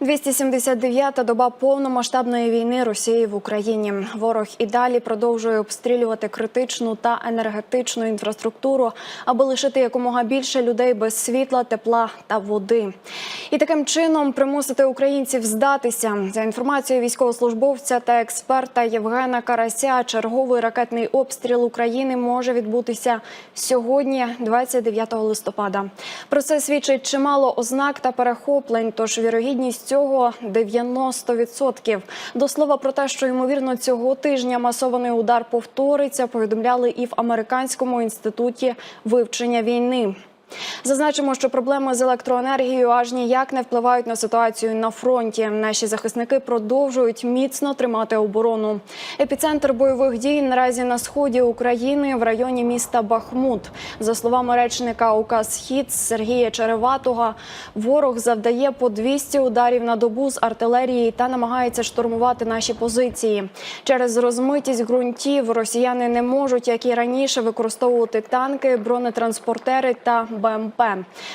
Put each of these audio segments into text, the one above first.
279-та доба повномасштабної війни Росії в Україні. Ворог і далі продовжує обстрілювати критичну та енергетичну інфраструктуру, аби лишити якомога більше людей без світла, тепла та води. І таким чином примусити українців здатися. За інформацією військовослужбовця та експерта Євгена Карася, черговий ракетний обстріл України може відбутися сьогодні, 29 листопада. Про це свідчить чимало ознак та перехоплень. Тож вірогідність цього 90%. До слова про те, що ймовірно цього тижня масований удар повториться, повідомляли і в американському інституті вивчення війни. Зазначимо, що проблеми з електроенергією аж ніяк не впливають на ситуацію на фронті. Наші захисники продовжують міцно тримати оборону. Епіцентр бойових дій наразі на сході України в районі міста Бахмут. За словами речника УК «Схід» Сергія Череватого, ворог завдає по 200 ударів на добу з артилерії та намагається штурмувати наші позиції. Через розмитість ґрунтів росіяни не можуть, як і раніше, використовувати танки, бронетранспортери та БМП.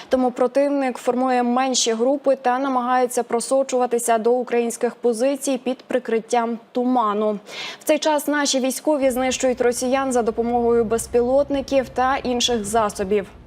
Тому противник формує менші групи та намагається просочуватися до українських позицій під прикриттям туману. В цей час наші військові знищують росіян за допомогою безпілотників та інших засобів.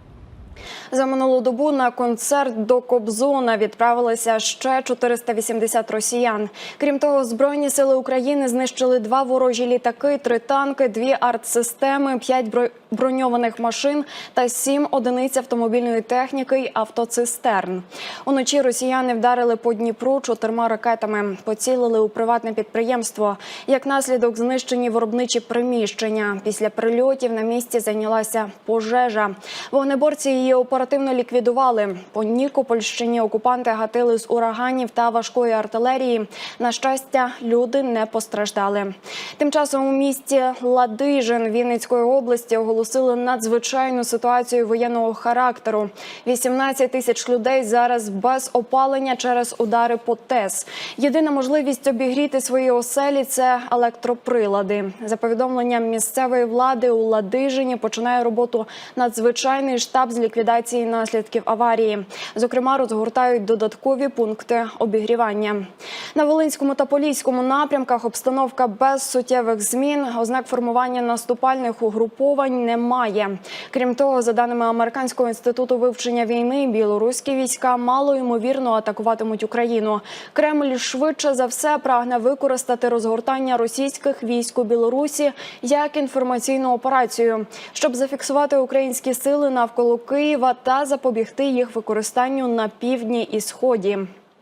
За минулу добу на концерт до Кобзона відправилися ще 480 росіян. Крім того, збройні сили України знищили два ворожі літаки, три танки, дві артсистеми, п'ять броньованих машин та сім одиниць автомобільної техніки й автоцистерн. Уночі росіяни вдарили по Дніпру чотирма ракетами, поцілили у приватне підприємство. Як наслідок знищені виробничі приміщення. Після прильотів на місці зайнялася пожежа. Вогнеборці її оперативно ліквідували. По Нікопольщині окупанти гатили з ураганів та важкої артилерії. На щастя, люди не постраждали. Тим часом у місті Ладижин Вінницької області оголосили надзвичайну ситуацію воєнного характеру. 18 тисяч людей зараз без опалення через удари по ТЕС. Єдина можливість обігріти свої оселі це електроприлади. За повідомленням місцевої влади у Ладижині починає роботу надзвичайний штаб з ліквідації наслідків аварії. Зокрема, розгортають додаткові пункти обігрівання. На Волинському та Поліському напрямках обстановка без суттєвих змін. Ознак формування наступальних угруповань немає. Крім того, за даними американського інституту вивчення війни, білоруські війська мало ймовірно атакуватимуть Україну. Кремль швидше за все прагне використати розгортання російських військ у Білорусі як інформаційну операцію, щоб зафіксувати українські сили навколо Києва та запобігти їх використанню на півдні і сході.